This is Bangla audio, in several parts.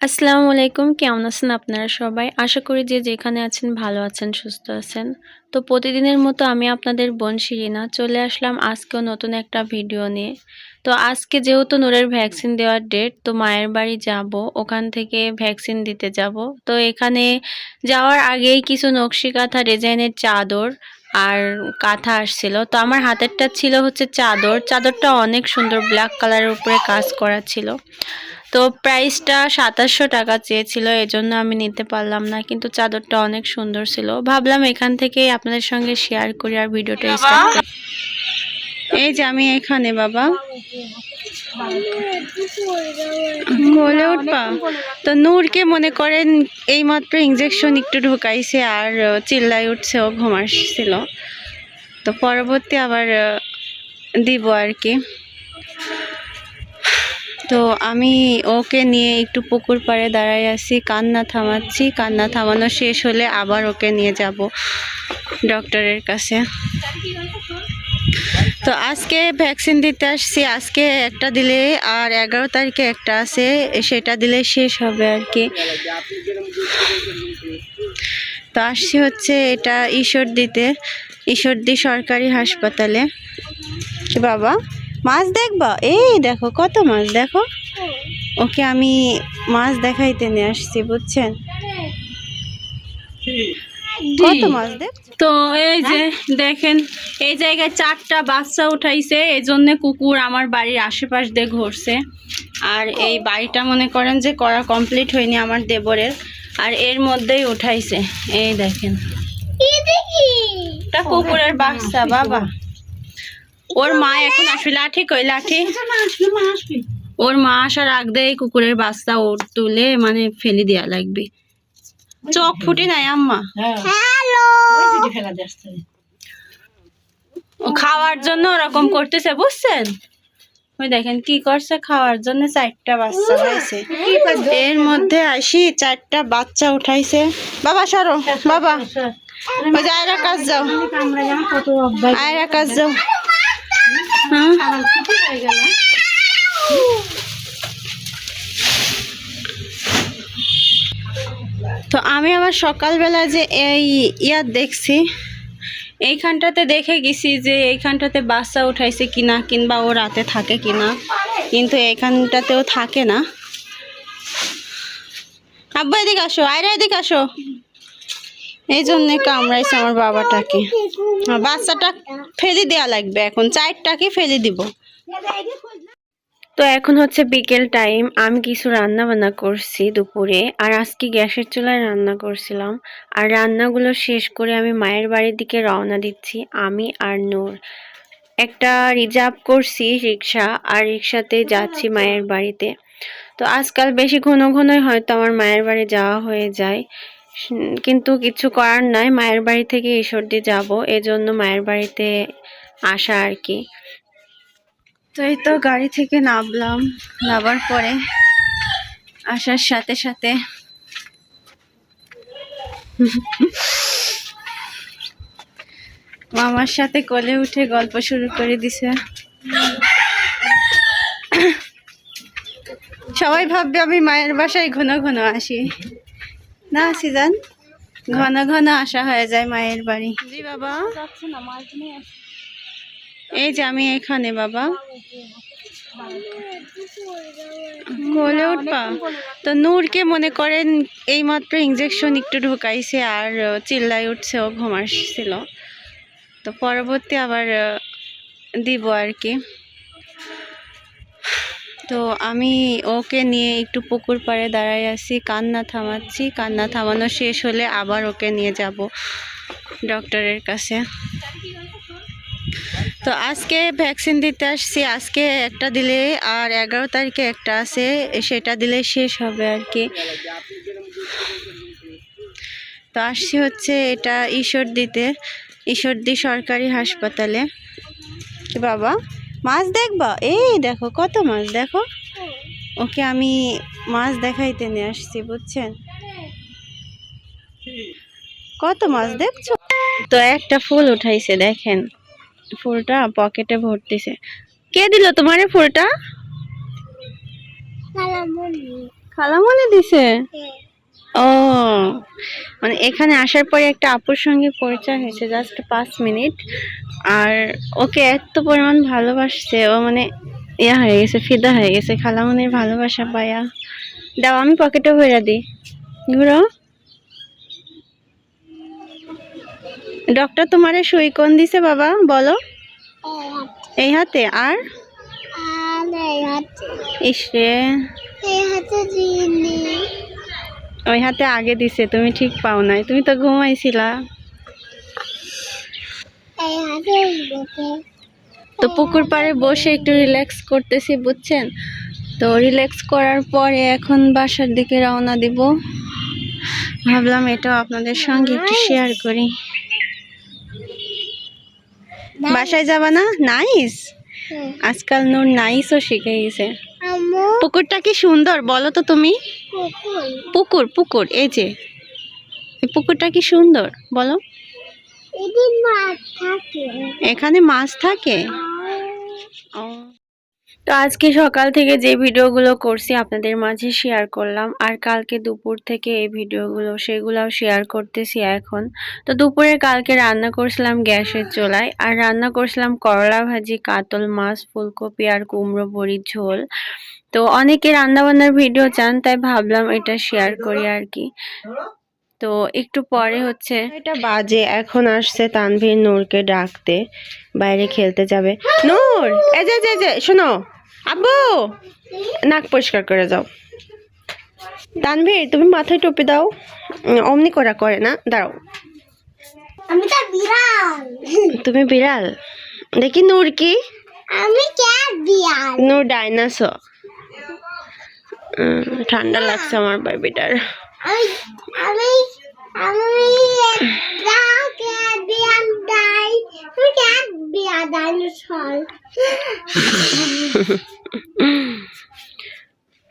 আসসালামু আলাইকুম, কেমন আছেন আপনারা সবাই? আশা করি যে যেখানে আছেন ভালো আছেন, সুস্থ আছেন। তো প্রতিদিনের মতো আমি আপনাদের বোন শিরিনা চলে আসলাম আজকেও নতুন একটা ভিডিও নিয়ে। তো আজকে যেহেতু নূরের ভ্যাকসিন দেওয়ার ডেট, তো মায়ের বাড়ি যাব, ওখান থেকে ভ্যাকসিন দিতে যাব। তো এখানে যাওয়ার আগেই কিছু নকশি কাঁথা ডিজাইনের চাদর আর কাঁথা আসছিল। তো আমার হাতেরটা ছিল হচ্ছে চাদর। চাদরটা অনেক সুন্দর, ব্ল্যাক কালারের উপরে কাজ করা ছিল। তো প্রাইসটা সাতাশশো টাকা চেয়েছিল এজন্য আমি নিতে পারলাম না কিন্তু চাদরটা অনেক সুন্দর ছিল। ভাবলাম এখান থেকেই আপনাদের সঙ্গে শেয়ার করি আর ভিডিওটা স্টার্ট এই যে আমি এখানে বাবা। বলে উঠবা? তো নূরকে মনে করেন এইমাত্র ইঞ্জেকশন একটু ঢুকাইছে আর চিল্লাই উঠছে ও ঘুম আসছিল। তো পরবর্তী আবার দিব আর কি। তো আমি ওকে নিয়ে একটু পুকুর পাড়ে দাঁড়াই আছি, কান্না থামাচ্ছি। কান্না থামানো শেষ হলে আবার ওকে নিয়ে যাব ডক্টরের কাছে। তো আজকে ভ্যাকসিন দিতে আসছি, আজকে একটা দিলে আর এগারো তারিখে একটা আছে, সেটা দিলে শেষ হবে আর কি। তো আসছি হচ্ছে এটা ঈশ্বর দিতে ঈশ্বরদী সরকারি হাসপাতালে। বাবা? মাছ দেখবা? এই দেখো কত মাছ দেখো। ওকে আমি মাছ দেখাইতে নিয়ে আসছি বুঝছেন? কত মাছ দেখ তো এই যে দেখেন এই জায়গায় চারটা বাচ্চা উঠাইছে এই জন্য কুকুর আমার বাড়ির আশেপাশ দিয়ে ঘুরছে। আর এই বাড়িটা মনে করেন যে করা কমপ্লিট হয়নি আমার দেবরের আর এর মধ্যেই উঠাইছে। এই দেখেন। এটা কুকুরের বাচ্চা বাবা। ওর মা এখন আসবে লাঠি কই লাঠি? ওর মা আসার আগ দিয়ে কুকুরের বাচ্চা ওর তুলে মানে ফেলে দেওয়া লাগবে। চোখ ফুটি নাই আম্মা। ও খাওয়ার জন্য ওরকম করতেছে বুঝছেন? ওই দেখেন কি করছে খাওয়ার জন্য চারটা বাচ্চা হয়েছে এর মধ্যে আসি চারটা বাচ্চা উঠাইছে। বাবা সরো। বাবা। ওই যে আয়রা কাজ যাও। আয়রা কাজ যাও। হ্যাঁ? তো আমি আবার সকালবেলা যে এই ইয়ার দেখছি, এইখানটাতে দেখে গেছি যে এইখানটাতে বাচ্চা উঠাইছে কিনা, কিংবা ও রাতে থাকে কিনা, কিন্তু এইখানটাতেও থাকে না। আব্বা এদিকে আসো, আয়রা এদিকে আসো। এই জন্যে কামড়াইছে আমার বাবাটাকে। বাচ্চাটা ফেলে দেওয়া লাগবে এখন চারটাকে ফেলে দিব। তো এখন হচ্ছে বিকেল টাইম, আমি কিছু রান্না বান্না করছি দুপুরে, আর আজকে গ্যাসের চুলায় রান্না করছিলাম। আর রান্নাগুলো শেষ করে আমি মায়ের বাড়ির দিকে রওনা দিচ্ছি, আমি আর নূর। একটা রিজার্ভ করছি রিক্সা, আর রিক্সাতে যাচ্ছি মায়ের বাড়িতে। তো আজকাল বেশি ঘন ঘনই হয়তো আমার মায়ের বাড়ি যাওয়া হয়ে যায়। কিন্তু কিছু করার নাই। মায়ের বাড়ি থেকে ঈশ্বরদী যাব, এজন্য মায়ের বাড়িতে আসা আর কি। তো এই তো গাড়ি থেকে নামলাম, নামার পরে আসার সাথে সাথে মামার সাথে কোলে উঠে গল্প শুরু করে দিছে। সবাই ভাববে আমি মায়ের বাসায় ঘন ঘন আসি। না সিজান? ঘন ঘন আসা হয়ে যায় মায়ের বাড়ি। জি বাবা। এই এই যে আমি এখানে বাবা। কোলে উঠবা? তো নূরকে মনে করেন এইমাত্র ইঞ্জেকশন একটু ঢুকাইছে আর চিল্লাই উঠছে ও ঘুম আসছিল তো পরবর্তী আবার দিব আর কি। তো আমি ওকে নিয়ে একটু পুকুর পাড়ে দাঁড়াই আছি, কান্না থামাচ্ছি। কান্না থামানো শেষ হলে আবার ওকে নিয়ে যাব ডক্টরের কাছে। তো আজকে ভ্যাকসিন দিতে আসছি, আজকে একটা দিলে আর এগারো তারিখে একটা আছে, সেটা দিলে শেষ হবে আর কি। তো আসছি হচ্ছে এটা ঈশ্বর দিতে ঈশ্বরদী সরকারি হাসপাতালে। বাবা? মাছ দেখবা? এই দেখো কত মাছ দেখো। ওকে আমি মাছ দেখাইতে নিয়ে আসছি বুঝছেন? কত মাছ দেখছ? তো একটা ফুল উঠাইছে দেখেন। ফুলটা পকেটে ভর্তিছে। কে দিল তোমার ফুলটা? খালামণি দিছে? ও মানে এখানে আসার পরে একটা আপুর সঙ্গে পরিচয় হয়েছে জাস্ট পাঁচ মিনিট। আর ওকে এত পরিমাণ ভালোবাসছে ও মানে ইয়া হয়ে গেছে ফিদা হয়ে গেছে খালামনির ভালোবাসা পায়া। দাও আমি পকেটে ভরে দিই। ঘুরো। ডক্টর তোমারে সুই কোন দিছে বাবা বলো। এই হাতে আর? ইসরে ওই হাতে আগে দিছে তুমি ঠিক পাও নাই। তুমি তো ঘুমাইছিলা। তো পুকুর পাড়ে বসে একটু রিল্যাক্স করতেছি বুঝছেন? তো রিল্যাক্স করার পরে এখন বাসার দিকে রওনা দিব। ভাবলাম এটাও আপনাদের সঙ্গে একটু শেয়ার করি। বাসায় যাবা না? নাইস আজকাল নূর নাইসও শিখে গেছে। পুকুরটা কি সুন্দর বলো তো তুমি। পুকুর পুকুর এই যে। পুকুরটা কি সুন্দর বলো। এখানে মাছ থাকে? ও। তো আজকে সকাল থেকে যে ভিডিওগুলো করছি আপনাদের মাঝে শেয়ার করলাম। আর কালকে দুপুর থেকে এই ভিডিওগুলো সেগুলোও শেয়ার করতেছি এখন। তো দুপুরে কালকে রান্না করছিলাম গ্যাসের চুলায়। আর রান্না করছিলাম করলা ভাজি কাতল মাছ ফুলকপি আর কুমড়ো বড়ির ঝোল। তো অনেকে রান্না বান্নার ভিডিও চান তাই ভাবলাম এটা শেয়ার করি আর কি। তো একটু পরে হচ্ছে এটা বাজে এখন আসছে তানভীর নূরকে ডাকতে বাইরে খেলতে যাবে। নূর এই যে যে যে শোনো। আব্বু নাক পরিষ্কার করে যাও। তানভীর তুমি মাথায় টুপি দাও। অমনি করা করে না দাঁড়াও। আমি তো বিড়াল। তুমি বিড়াল? দেখি নূর কি? আমি ক্যাট বিড়াল। নূর ডাইনাসর। ঠান্ডা লাগছে আমার বেবিটার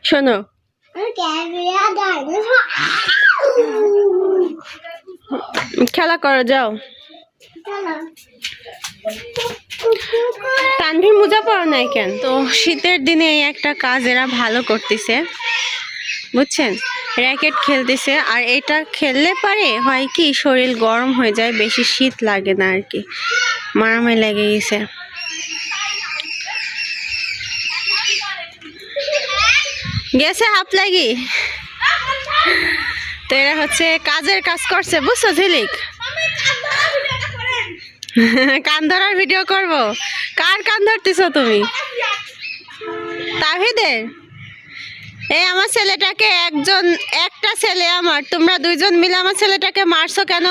শোনো। খেলা করো যাও। তানভীর মোজা পাওয়া নাই কেন? তো শীতের দিনে এই একটা কাজ এরা ভালো করতেছে, বুঝছেন? র্যাকেট খেলতেছে, আর এটা খেললে পারে হয় কি শরীর গরম হয়ে যায়, বেশি শীত লাগে না আর কি। মারামারি লেগে গেছে। গেছে হাফ লাগি। তো এরা হচ্ছে কাজের কাজ করছে, বুঝছ ঝিলিক? কান ধরার ভিডিও করব। কার কান ধরতেছ তুমি? তাহিদের? এই আমার ছেলেটাকে একজন একটা ছেলে আমার। তোমরা দুইজন মিলে আমার ছেলেটাকে মারছো কেন?